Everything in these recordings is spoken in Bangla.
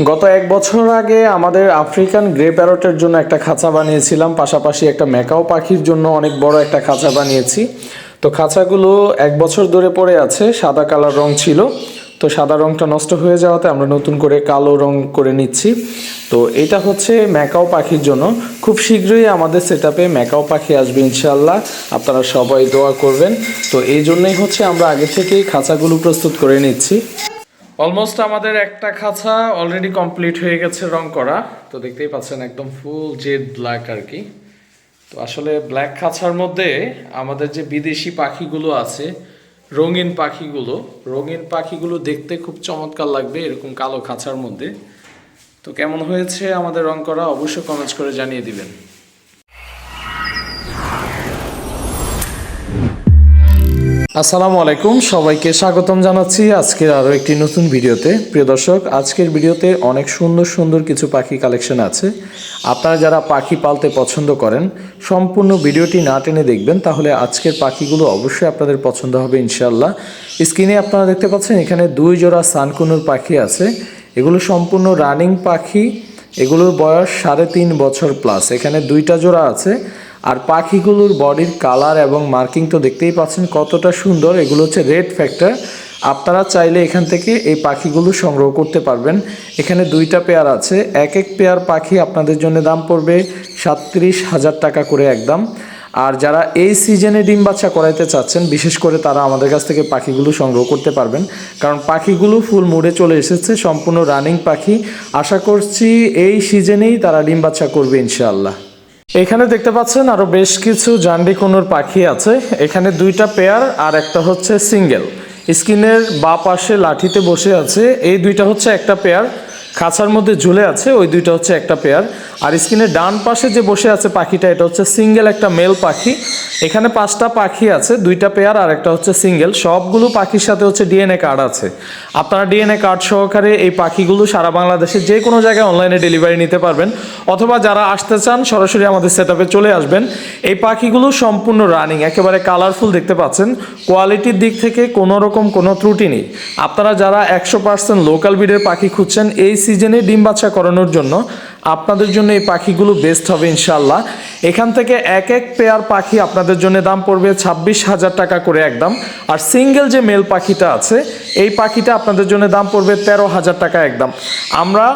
গত এক বছর আগে আমাদের আফ্রিকান গ্রে প্যারটের জন্য একটা খাঁচা বানিয়েছিলাম, পাশাপাশি একটা ম্যাকাও পাখির জন্য অনেক বড় একটা খাঁচা বানিয়েছি। তো খাঁচাগুলো এক বছর ধরে পড়ে আছে, সাদা কালার রং ছিল। তো সাদা রংটা নষ্ট হয়ে যাওয়াতে আমরা নতুন করে কালো রং করে নিচ্ছি। তো এটা হচ্ছে ম্যাকাও পাখির জন্য। খুব শীঘ্রই আমাদের সেট আপে ম্যাকাও পাখি আসবে ইনশাল্লাহ আপনারা সবাই দোয়া করবেন। তো এই জন্যই হচ্ছে আমরা আগে থেকেই খাঁচাগুলো প্রস্তুত করে নিচ্ছি। অলমোস্ট আমাদের একটা খাঁচা অলরেডি কমপ্লিট হয়ে গেছে রং করা। তো দেখতেই পাচ্ছেন একদম ফুল জেড ব্ল্যাক আর কি। তো আসলে ব্ল্যাক খাঁচার মধ্যে আমাদের যে বিদেশি পাখিগুলো আছে, রঙিন পাখিগুলো রঙিন পাখিগুলো দেখতে খুব চমৎকার লাগবে এরকম কালো খাঁচার মধ্যে। তো কেমন হয়েছে আমাদের রং করা অবশ্যই কমেন্টস করে জানিয়ে দিবেন। আসসালামু আলাইকুম, সবাইকে স্বাগতম জানাচ্ছি আজকের আরও একটি নতুন ভিডিওতে। প্রিয় দর্শক, আজকের ভিডিওতে অনেক সুন্দর সুন্দর কিছু পাখি কালেকশন আছে। আপনারা যারা পাখি পালতে পছন্দ করেন, সম্পূর্ণ ভিডিওটি না টেনে দেখবেন, তাহলে আজকের পাখিগুলো অবশ্যই আপনাদের পছন্দ হবে ইনশাল্লাহ স্ক্রিনে আপনারা দেখতে পাচ্ছেন, এখানে দুই জোড়া সানকুনুর পাখি আছে। এগুলো সম্পূর্ণ রানিং পাখি। এগুলোর বয়স সাড়ে তিন বছর প্লাস। এখানে দুইটা জোড়া আছে। আর পাখিগুলোর বডির কালার এবং মার্কিং তো দেখতেই পাচ্ছেন কতটা সুন্দর। এগুলো হচ্ছে রেড ফ্যাক্টর। আপনারা চাইলে এখান থেকে এই পাখিগুলো সংগ্রহ করতে পারবেন। এখানে দুইটা পেয়ার আছে। এক এক পেয়ার পাখি আপনাদের জন্য দাম পড়বে সাতত্রিশ হাজার টাকা করে একদম। আর যারা এই সিজনে ডিম বাচ্চা করাইতে চাচ্ছেন, বিশেষ করে তারা আমাদের কাছ থেকে পাখিগুলো সংগ্রহ করতে পারবেন। কারণ পাখিগুলো ফুল মুড়ে চলে এসেছে, সম্পূর্ণ রানিং পাখি। আশা করছি এই সিজনেই তারা ডিম বাচ্চা করবে ইনশাআল্লাহ। এখানে দেখতে পাচ্ছেন আরও বেশ কিছু জান্ডি কোনোর পাখি আছে। এখানে দুইটা পেয়ার আর একটা হচ্ছে সিঙ্গেল। স্কিনের বা পাশে লাঠিতে বসে আছে। এই দুইটা হচ্ছে একটা পেয়ার। খাঁচার মধ্যে ঝুলে আছে, ওই দুইটা হচ্ছে একটা পেয়ার আর স্কিনের ডান পাশে যে বসে আছে পাখিটা, এটা হচ্ছে সিঙ্গেল একটা মেল পাখি। এখানে পাঁচটা পাখি আছে, দুইটা পেয়ার আর একটা হচ্ছে সিঙ্গেল সবগুলো পাখির সাথে হচ্ছে ডিএনএ কার্ড আছে। আপনারা ডিএনএ কার্ড সহকারে এই পাখিগুলো সারা বাংলাদেশে যে কোনো জায়গায় অনলাইনে ডেলিভারি নিতে পারবেন। অথবা যারা আসতে চান, সরাসরি আমাদের সেট চলে আসবেন। এই পাখিগুলো সম্পূর্ণ রানিং একেবারে কালারফুল দেখতে পাচ্ছেন। কোয়ালিটির দিক থেকে কোনো রকম কোনো ত্রুটি নেই। আপনারা যারা একশো পার্সেন্ট লোকাল ব্রিডের পাখি খুঁজছেন, এই সিজনে ডিম বাচ্চা করানোর জন্য আপনাদের জন্য এই পাখিগুলো বেস্ট হবে ইনশাল্লাহ এখান থেকে এক এক পেয়ার পাখি আপনাদের জন্য দাম পড়বে ছাব্বিশ হাজার টাকা করে একদম। আর সিঙ্গেল যে মেল পাখিটা আছে, এই পাখিটা আপনাদের জন্য দাম পড়বে তেরো হাজার টাকা একদম। আমরা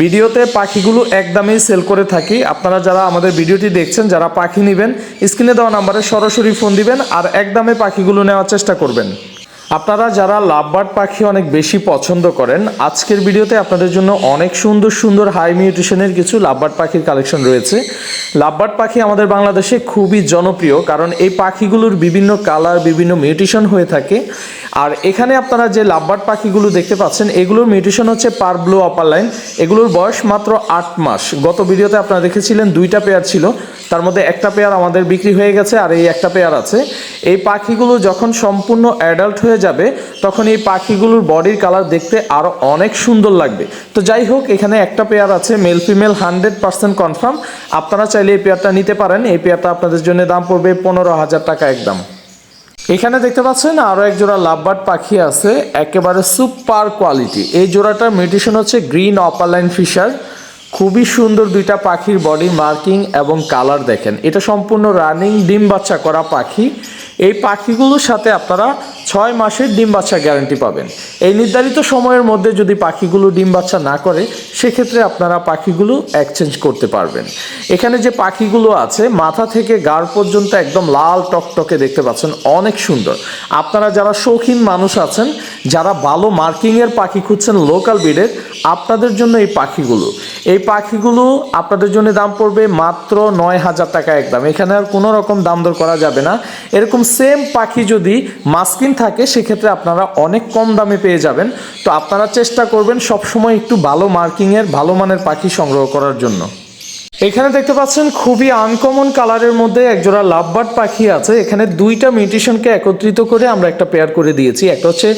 ভিডিওতে পাখিগুলো একদমই সেল করে থাকি। আপনারা যারা আমাদের ভিডিওটি দেখছেন, যারা পাখি নেবেন, স্ক্রিনে দেওয়া নাম্বারে সরাসরি ফোন দিবেন আর একদমে পাখিগুলো নেওয়ার চেষ্টা করবেন। আপনারা যারা লাভবার্ড পাখি অনেক বেশি পছন্দ করেন, আজকের ভিডিওতে আপনাদের জন্য অনেক সুন্দর সুন্দর হাই মিউটেশনের কিছু লাভবার্ড পাখির কালেকশন রয়েছে। লাভবার্ড পাখি আমাদের বাংলাদেশে খুবই জনপ্রিয় কারণ এই পাখিগুলোর বিভিন্ন কালার বিভিন্ন মিউটেশন হয়ে থাকে। আর এখানে আপনারা যে লাভবার্ড পাখিগুলো দেখতে পাচ্ছেন, এগুলোর মিউটেশন হচ্ছে পার ব্লু আপার লাইন এগুলোর বয়স মাত্র আট মাস। গত ভিডিওতে আপনারা দেখেছিলেন দুইটা পেয়ার ছিল। তার মধ্যে একটা পেয়ার আমাদের বিক্রি হয়ে গেছে আর এই একটা পেয়ার আছে। এই পাখিগুলো যখন সম্পূর্ণ অ্যাডাল্ট হয়ে যাবে, তখন এই পাখিগুলোর বডির কালার দেখতে আরও অনেক সুন্দর লাগবে। তো যাই হোক, এখানে একটা পেয়ার আছে male female hundred percent confirm আপনারা চাইলে এই পেয়ারটা নিতে পারেন। এই পেয়ারটা আপনাদের জন্য দাম পড়বে পনেরো হাজার টাকা একদম। এখানে দেখতে পাচ্ছেন আরও এক জোড়া লাভবার্ড পাখি আছে, একেবারে সুপার কোয়ালিটি এই জোড়াটার মিউটেশন হচ্ছে গ্রিন অপারলাইন ফিশার খুবই সুন্দর দুইটা পাখির বডি মার্কিং এবং কালার দেখেন। এটা সম্পূর্ণ রানিং ডিম বাচ্চা করা পাখি। এই পাখিগুলোর সাথে আপনারা ছয় মাসের ডিম বাচ্চা গ্যারান্টি পাবেন। এই নির্ধারিত সময়ের মধ্যে যদি পাখিগুলো ডিম বাচ্চা না করে, সেক্ষেত্রে আপনারা পাখিগুলো এক্সচেঞ্জ করতে পারবেন। এখানে যে পাখিগুলো আছে, মাথা থেকে গাড় পর্যন্ত একদম লাল টকটকে দেখতে পাচ্ছেন, অনেক সুন্দর। আপনারা যারা শৌখিন মানুষ আছেন যারা ভালো মার্কিংয়ের পাখি খুঁজছেন লোকাল ব্রিডের, আপনাদের জন্য এই পাখিগুলো। এই পাখিগুলো আপনাদের জন্য দাম পড়বে মাত্র নয় হাজার টাকা একদম। এখানে আর কোনো রকম দাম দর করা যাবে না। এরকম সেম পাখি যদি মাস্কিন থাকে, সেক্ষেত্রে আপনারা অনেক কম দামে পেয়ে যাবেন। তো আপনারা চেষ্টা করবেন সবসময় একটু ভালো মার্কিংয়ের, ভালো মানের পাখি সংগ্রহ করার জন্য। এখানে দেখতে পাচ্ছেন খুবই আনকমন কালারের মধ্যে একজোড়া লাভবার্ড পাখি আছে। এখানে দুইটা মিউটিশনকে একত্রিত করে আমরা একটা পেয়ার করে দিয়েছি। একটা হচ্ছে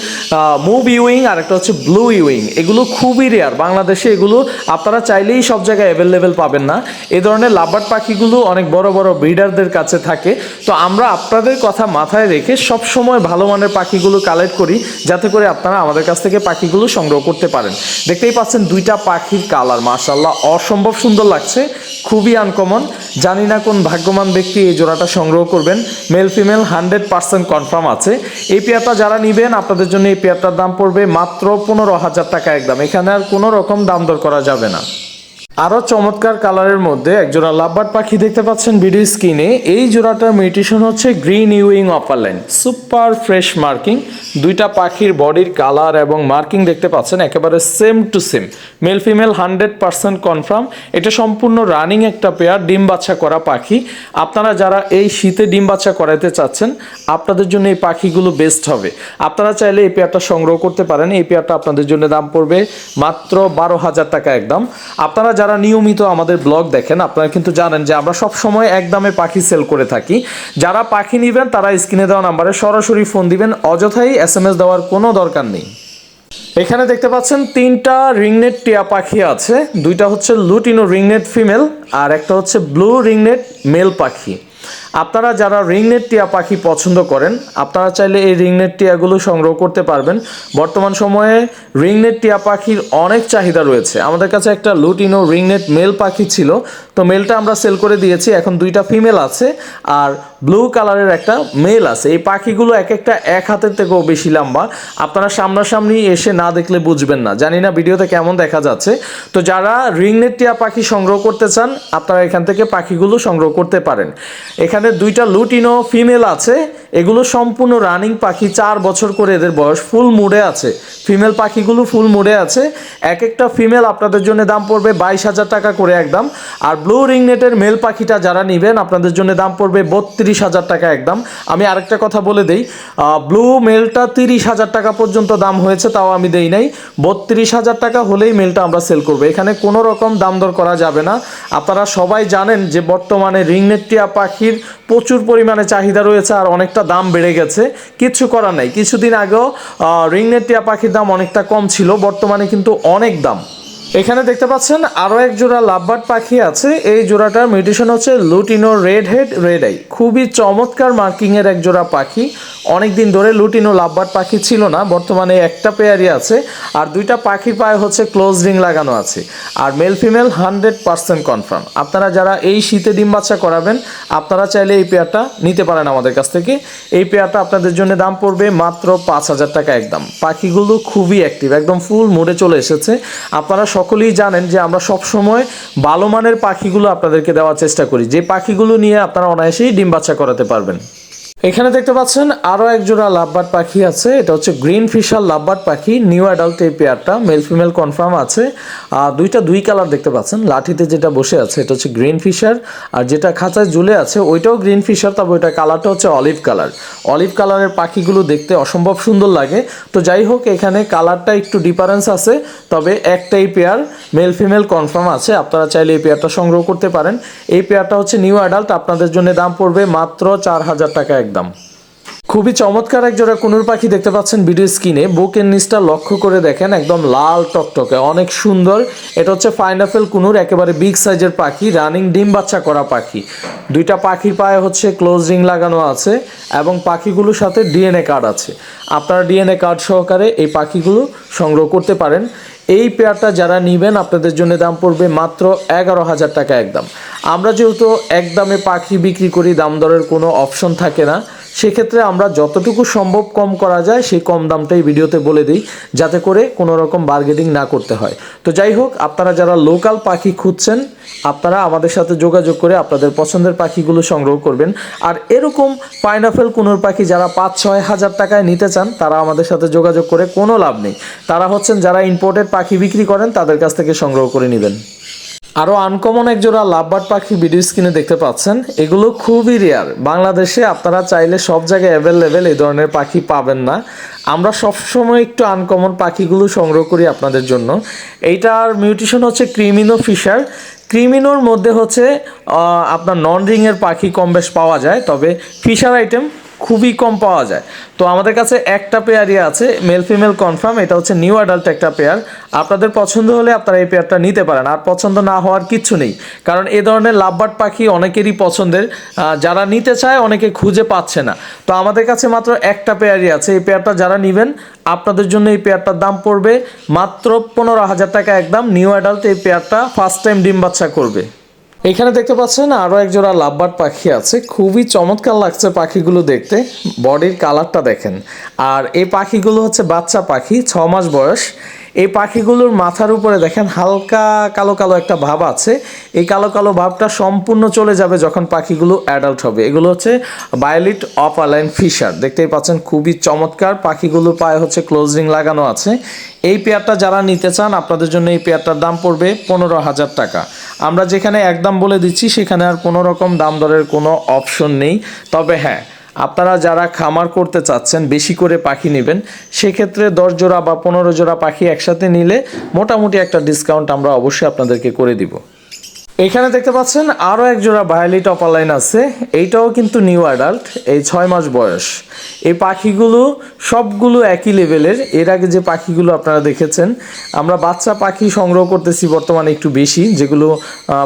মুভ ইউইং আর একটা হচ্ছে ব্লু ইউইং এগুলো খুবই রেয়ার বাংলাদেশে এগুলো আপনারা চাইলেই সব জায়গায় অ্যাভেলেবেল পাবেন না। এ ধরনের লাভবার্ড পাখিগুলো অনেক বড় বড় ব্রিডারদের কাছে থাকে। তো আমরা আপনাদের কথা মাথায় রেখে সব সময় ভালো মানের পাখিগুলো কালেক্ট করি, যাতে করে আপনারা আমাদের কাছ থেকে পাখিগুলো সংগ্রহ করতে পারেন। দেখতেই পাচ্ছেন দুইটা পাখির কালার মাশাল্লাহ অসম্ভব সুন্দর লাগছে। খুবই আনকমন জানি না কোন ভাগ্যবান ব্যক্তি এই জোড়াটা সংগ্রহ করবেন। Male female hundred percent confirm আছে। এই পেয়ারটা যারা নেবেন, আপনাদের জন্য এই পেয়ারটার দাম পড়বে মাত্র পনেরো হাজার টাকা একদম। এখানে আর কোনো রকম দাম দর করা যাবে না। আরও চমৎকার কালারের মধ্যে একজোড়া লাভবার্ড পাখি দেখতে পাচ্ছেন ভিডিও স্ক্রিনে। এই জোড়াটার মিউটেশন হচ্ছে green Euing opaline super fresh marking. দুইটা পাখির বডির কালার এবং মার্কিং দেখতে পাচ্ছেন, একেবারে same to same. Male female hundred percent confirm. এটা সম্পূর্ণ রানিং একটা পেয়ার, ডিম বাচ্চা করা পাখি। আপনারা যারা এই শীতে ডিম বাচ্চা করাইতে চাচ্ছেন, আপনাদের জন্য এই পাখিগুলো বেস্ট হবে। আপনারা চাইলে এই পেয়ারটা সংগ্রহ করতে পারেন। এই পেয়ারটা আপনাদের জন্য দাম পড়বে মাত্র বারো হাজার টাকা একদম। আপনারা যারা নিয়মিত আমাদের ব্লগ দেখেন, আপনারা কিন্তু জানেন যে আমরা সব সময় একদমে পাখি সেল করে থাকি। যারা পাখি নেবেন, তারা স্ক্রিনে দেওয়া নাম্বারে সরাসরি ফোন দিবেন, অযথাই এস এম এস দেওয়ার কোনো দরকার নেই। এখানে দেখতে পাচ্ছেন, তিনটা রিংনেট টিয়া পাখি আছে। দুইটা হচ্ছে লুটিনো রিংনেট ফিমেল, আর একটা হচ্ছে ব্লু রিংনেট মেল পাখি। আপনারা যারা রিংনেট টিয়া পাখি পছন্দ করেন, আপনারা চাইলে এই রিংনেট টিয়াগুলো সংগ্রহ করতে পারবেন। বর্তমান সময়ে রিংনেট টিয়া পাখির অনেক চাহিদা রয়েছে। আমাদের কাছে একটা লুটিনো রিংনেট মেল পাখি ছিল। তো মেলটা আমরা সেল করে দিয়েছি। এখন দুইটা ফিমেল আছে আর ব্লু কালারের একটা মেল আছে। এই পাখিগুলো এক একটা এক হাতের থেকেও বেশি লম্বা। আপনারা সামনাসামনি এসে না দেখলে বুঝবেন না। জানি না ভিডিওতে কেমন দেখা যাচ্ছে। তো যারা রিংনেট টিয়া পাখি সংগ্রহ করতে চান, আপনারা এখান থেকে পাখিগুলো সংগ্রহ করতে পারেন। এখানে দুইটা লুটিনো ফিমেল আছে। এগুলো সম্পূর্ণ রানিং পাখি, চার বছর করে এদের বয়স, ফুল মুডে আছে। ফিমেল পাখিগুলো ফুল মুডে আছে। এক একটা ফিমেল আপনাদের জন্য দাম পড়বে বাইশ হাজার টাকা করে একদম। আর ব্লু রিংনেটের মেল পাখিটা যারা নেবেন, আপনাদের জন্য দাম পড়বে বত্রিশ হাজার টাকা একদম। আমি আরেকটা কথা বলে দেই ব্লু মেলটা তিরিশ হাজার টাকা পর্যন্ত দাম হয়েছে, তাও আমি দেই নাই। বত্রিশ হাজার টাকা হলেই মেলটা আমরা সেল করব। এখানে কোনো রকম দাম দর করা যাবে না। আপনারা সবাই জানেন যে বর্তমানে রিংনেট টিয়া পাখির প্রচুর পরিমাণে চাহিদা রয়েছে আর অনেকটা দাম বেড়ে গেছে। কিছু করার নাই। কিছুদিন আগেও রিংনেট টিয়া পাখির দাম অনেকটা কম ছিল, বর্তমানে কিন্তু অনেক দাম। এখানে দেখতে পাচ্ছেন আরও এক জোড়া লাভবার্ড পাখি আছে। এই জোড়াটার মিউটেশন হচ্ছে lutino red head red eye. খুবই চমৎকার মার্কিংয়ের এক জোড়া পাখি। অনেক দিন ধরে লুটিনো লাভবার্ড পাখি ছিল না, বর্তমানে একটা পেয়ারই আছে, আর দুইটা পাখির পায়ে হচ্ছে ক্লোজ রিং লাগানো আছে। আর male female hundred percent confirm আপনারা যারা এই শীতে ডিম বাচ্চা করাবেন, আপনারা চাইলে এই পেয়ারটা নিতে পারেন আমাদের কাছ থেকে। এই পেয়ারটা আপনাদের জন্য দাম পড়বে মাত্র পাঁচ হাজার টাকা একদম। পাখিগুলো খুবই অ্যাক্টিভ একদম ফুল মোডে চলে এসেছে। আপনারা সকলেই জানেন যে আমরা সব সময় ভালো মানের পাখিগুলো আপনাদেরকে দেওয়ার চেষ্টা করি। যে পাখিগুলো নিয়ে আপনারা অনায়াসেই ডিম বাচ্চা করাতে পারবেন। এখানে দেখতে পাচ্ছেন আরও এক জোড়া লাভবার্ড পাখি আছে। এটা হচ্ছে গ্রিন ফিশার লাভবার্ড পাখি। নিউ অ্যাডাল্ট এই পেয়ারটা। মেল ফিমেল কনফার্ম আছে। আর দুইটা দুই কালার দেখতে পাচ্ছেন। লাঠিতে যেটা বসে আছে, এটা হচ্ছে গ্রিন ফিশার। আর যেটা খাঁচায় ঝুলে আছে, ওইটাও গ্রিন ফিশার, তবে ওইটা কালারটা হচ্ছে অলিভ কালার। অলিভ কালারের পাখিগুলো দেখতে অসম্ভব সুন্দর লাগে। তো যাই হোক, এখানে কালারটা একটু ডিফারেন্স আছে, তবে একটাই পেয়ার মেল ফিমেল কনফার্ম আছে। আপনারা চাইলে এই পেয়ারটা সংগ্রহ করতে পারেন। এই পেয়ারটা হচ্ছে নিউ অ্যাডাল্ট। আপনাদের জন্য দাম পড়বে মাত্র চার হাজার টাকা একদম খুবই চমৎকার এক জোড়া কুনুর পাখি দেখতে পাচ্ছেন ভিডিও স্ক্রিনে। বুকের নিচটা লক্ষ্য করে দেখেন, একদম লাল টকটকে। অনেক সুন্দর। এটা হচ্ছে ফাইনাফেল কুনুর, একেবারে বিগ সাইজের পাখি রানিং ডিম বাচ্চা করা পাখি। দুইটা পাখির পায়ে হচ্ছে ক্লোজ রিং লাগানো আছে এবং পাখিগুলোর সাথে ডিএনএ কার্ড আছে। আপনারা ডিএনএ কার্ড সহকারে এই পাখিগুলো সংগ্রহ করতে পারেন। এই পেয়ারটা যারা নেবেন, আপনাদের জন্য দাম পড়বে মাত্র এগারো হাজার টাকা একদম। আমরা যেহেতু একদমে পাখি বিক্রি করি, দাম দরের কোনো অপশন থাকে না। সেক্ষেত্রে আমরা যতটুকু সম্ভব কম করা যায়, সেই কম দামটাই ভিডিওতে বলে দিই, যাতে করে কোনো রকম বার্গেটিং না করতে হয়। তো যাই হোক, আপনারা যারা লোকাল পাখি খুঁজছেন, আপনারা আমাদের সাথে যোগাযোগ করে আপনাদের পছন্দের পাখিগুলো সংগ্রহ করবেন। আর এরকম পাইনাপেল কুনোর পাখি যারা পাঁচ ছয় হাজার টাকায় নিতে চান, তারা আমাদের সাথে যোগাযোগ করে কোনো লাভ নেই। তারা হচ্ছেন যারা ইম্পোর্টেড পাখি বিক্রি করেন, তাদের কাছ থেকে সংগ্রহ করে নেবেন। আরও আনকমন এক জোড়া লাভবার্ড পাখি ভিডিও স্ক্রিনে দেখতে পাচ্ছেন। এগুলো খুবই রেয়ার বাংলাদেশে আপনারা চাইলে সব জায়গায় অ্যাভেলেবেল এই ধরনের পাখি পাবেন না। আমরা সবসময় একটু আনকমন পাখিগুলো সংগ্রহ করি আপনাদের জন্য। এইটার মিউটেশন হচ্ছে ক্রিমিনো ফিশার ক্রিমিনোর মধ্যে হচ্ছে আপনার নন রিংয়ের পাখি কম বেশ পাওয়া যায়। তবে ফিশার আইটেম খুবই কম পাওয়া যায়। তো আমাদের কাছে একটা পেয়ারই আছে মেল ফিমেল কনফার্ম এটা হচ্ছে নিউ অ্যাডাল্ট একটা পেয়ার আপনাদের পছন্দ হলে আপনারা এই পেয়ারটা নিতে পারেন, আর পছন্দ না হওয়ার কিচ্ছু নেই। কারণ এ ধরনের লাভবার্ড পাখি অনেকেরই পছন্দের যারা নিতে চায় অনেকে খুঁজে পাচ্ছে না। তো আমাদের কাছে মাত্র একটা পেয়ারই আছে, এই পেয়ারটা যারা নেবেন, আপনাদের জন্য এই পেয়ারটার দাম পড়বে মাত্র পনেরো হাজার টাকা একদম। নিউ অ্যাডাল্ট এই পেয়ারটা ফার্স্ট টাইম ডিম বাচ্চা করবে। এখানে দেখতে পাচ্ছেন আরও একজোড়া লাভবার্ড পাখি আছে। খুবই চমৎকার লাগছে পাখিগুলো দেখতে। বডির কালারটা দেখেন। আর এই পাখিগুলো হচ্ছে বাচ্চা পাখি, ছ মাস বয়স। এই পাখিগুলোর মাথার উপরে দেখেন হালকা কালো কালো একটা ভাব আছে। এই কালো কালো ভাবটা সম্পূর্ণ চলে যাবে যখন পাখিগুলো অ্যাডাল্ট হবে। এগুলো হচ্ছে বায়োলিট অফ আলাইন ফিশার দেখতেই পাচ্ছেন খুবই চমৎকার। পাখিগুলোর পায়ে হচ্ছে ক্লোজ লাগানো আছে। এই পেয়ারটা যারা নিতে চান, আপনাদের জন্য এই পেয়ারটার দাম পড়বে পনেরো হাজার টাকা। আমরা যেখানে একদম বলে দিচ্ছি, সেখানে আর কোনো রকম দাম দরের কোনো অপশন নেই। তবে হ্যাঁ আপনারা যারা খামার করতে চাচ্ছেন, বেশি করে পাখি নেবেন, সেক্ষেত্রে দশ জোড়া বা পনেরো জোড়া পাখি একসাথে নিলে মোটামুটি একটা ডিসকাউন্ট আমরা অবশ্যই আপনাদেরকে করে দিব। এখানে দেখতে পাচ্ছেন আরও এক জোড়া বায়ালি টপার লাইন আছে। এইটাও কিন্তু নিউ অ্যাডাল্ট, এই ছয় মাস বয়স। এই পাখিগুলো সবগুলো একই লেভেলের। এর আগে যে পাখিগুলো আপনারা দেখেছেন, আমরা বাচ্চা পাখি সংগ্রহ করতেছি বর্তমানে একটু বেশি, যেগুলো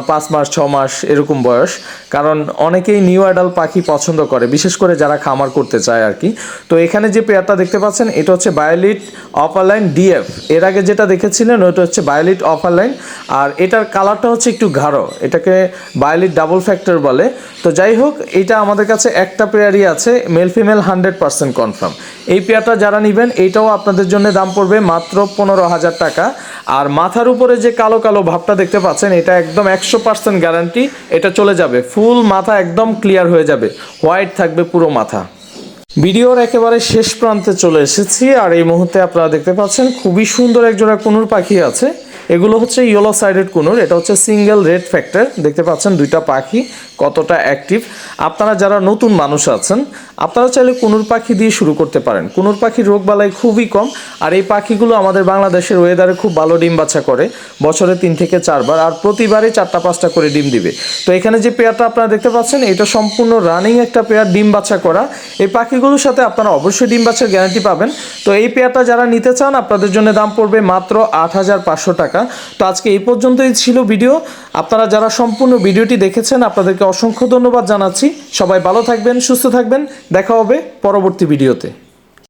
পাঁচ মাস, ছ মাস এরকম বয়স। কারণ অনেকেই নিউ অ্যাডাল্ট পাখি পছন্দ করে, বিশেষ করে যারা খামার করতে চায় আর কি। তো এখানে যে পেয়ারটা দেখতে পাচ্ছেন, এটা হচ্ছে বায়োলিট অফার লাইন ডিএফ এর আগে যেটা দেখেছিলেন, ওটা হচ্ছে বায়োলিট অফার লাইন। আর এটার কালারটা হচ্ছে একটু গাঢ় এটাকে বায়োলিট ডাবল ফ্যাক্টর বলে। তো যাই হোক এটা আমাদের কাছে একটা পেয়ারই আছে male female hundred percent confirm এই পেয়ারটা যারা নেবেন, এইটাও আপনাদের জন্য দাম পড়বে মাত্র পনেরো হাজার টাকা। আর মাথার উপরে যে কালো কালো ভাবটা দেখতে পাচ্ছেন, এটা একদম একশো পার্সেন্ট গ্যারান্টি এটা চলে যাবে। ফুল মাথা একদম ক্লিয়ার হয়ে যাবে। হোয়াইট থাকবে পুরো মাথা। ভিডিওর একেবারে শেষ প্রান্তে চলে এসেছি, আর এই মুহূর্তে আপনারা দেখতে পাচ্ছেন, খুবই সুন্দর এক জোড়া কুনুর পাখি আছে। এগুলো হচ্ছে ইয়েলো সাইডেড কুনুর, এটা হচ্ছে সিঙ্গেল রেড ফ্যাক্টর। দেখতে পাচ্ছেন দুইটা পাখি কতটা অ্যাক্টিভ। আপনারা যারা নতুন মানুষ আছেন, আপনারা চাইলে কুনুর পাখি দিয়ে শুরু করতে পারেন। কুনুর পাখির রোগবালাই খুবই কম, আর এই পাখিগুলো আমাদের বাংলাদেশের ওয়েদারে খুব ভালো ডিম বাচ্চা করে। বছরে তিন থেকে চারবার, আর প্রতিবারই চারটা পাঁচটা করে ডিম দিবে। তো এখানে যে পেয়ারটা আপনারা দেখতে পাচ্ছেন, এটা সম্পূর্ণ রানিং একটা পেয়ার ডিম বাচ্চা করা। এই পাখিগুলোর সাথে আপনারা অবশ্যই ডিম বাচ্চার গ্যারান্টি পাবেন। তো এই পেয়ারটা যারা নিতে চান, আপনাদের জন্য দাম পড়বে মাত্র আট হাজার পাঁচশো টাকা। তো আজকে এই পর্যন্তই ছিল ভিডিও। আপনারা যারা সম্পূর্ণ ভিডিওটি দেখেছেন, আপনাদেরকে অসংখ্য ধন্যবাদ জানাচ্ছি। সবাই ভালো থাকবেন, সুস্থ থাকবেন। দেখা হবে পরবর্তী ভিডিওতে।